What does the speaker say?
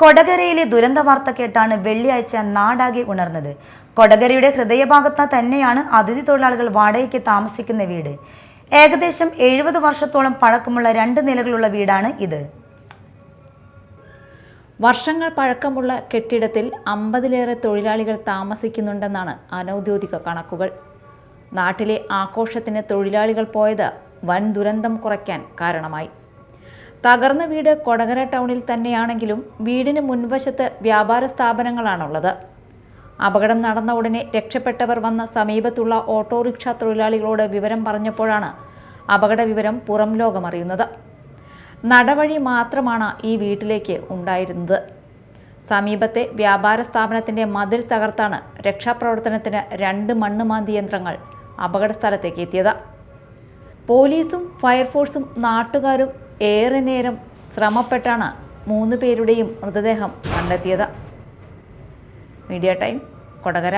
കൊടകരയിലെ ദുരന്ത വാർത്ത കേട്ടാണ് വെള്ളിയാഴ്ച നാടാകെ ഉണർന്നത്. കൊടകരയുടെ ഹൃദയഭാഗത്ത് തന്നെയാണ് അതിഥി തൊഴിലാളികൾ വാടകയ്ക്ക് താമസിക്കുന്ന വീട്. ഏകദേശം എഴുപത് വർഷത്തോളം പഴക്കമുള്ള രണ്ട് നിലകളുള്ള വീടാണ് ഇത്. വർഷങ്ങൾ പഴക്കമുള്ള കെട്ടിടത്തിൽ അമ്പതിലേറെ തൊഴിലാളികൾ താമസിക്കുന്നുണ്ടെന്നാണ് അനൗദ്യോഗിക കണക്കുകൾ. നാട്ടിലെ ആഘോഷത്തിന് തൊഴിലാളികൾ പോയത് വൻ ദുരന്തം കുറയ്ക്കാൻ കാരണമായി. തകർന്ന വീട് കൊടകര ടൗണിൽ തന്നെയാണെങ്കിലും വീടിന് മുൻവശത്ത് വ്യാപാര സ്ഥാപനങ്ങളാണുള്ളത്. അപകടം നടന്ന ഉടനെ രക്ഷപ്പെട്ടവർ വന്ന സമീപത്തുള്ള ഓട്ടോറിക്ഷ തൊഴിലാളികളോട് വിവരം പറഞ്ഞപ്പോഴാണ് അപകട വിവരം പുറം ലോകമറിയുന്നത്. നടവഴി മാത്രമാണ് ഈ വീട്ടിലേക്ക് ഉണ്ടായിരുന്നത്. സമീപത്തെ വ്യാപാര സ്ഥാപനത്തിന്റെ മതിൽ തകർത്താണ് രക്ഷാപ്രവർത്തനത്തിന് രണ്ട് മണ്ണുമാന്തി യന്ത്രങ്ങൾ അപകട സ്ഥലത്തേക്ക് എത്തിയത്. പോലീസും ഫയർഫോഴ്സും നാട്ടുകാരും ഏറെ നേരം ശ്രമപ്പെട്ടാണ് മൂന്ന് പേരുടെയും മൃതദേഹം കണ്ടെത്തിയത്. Media time Kodakara.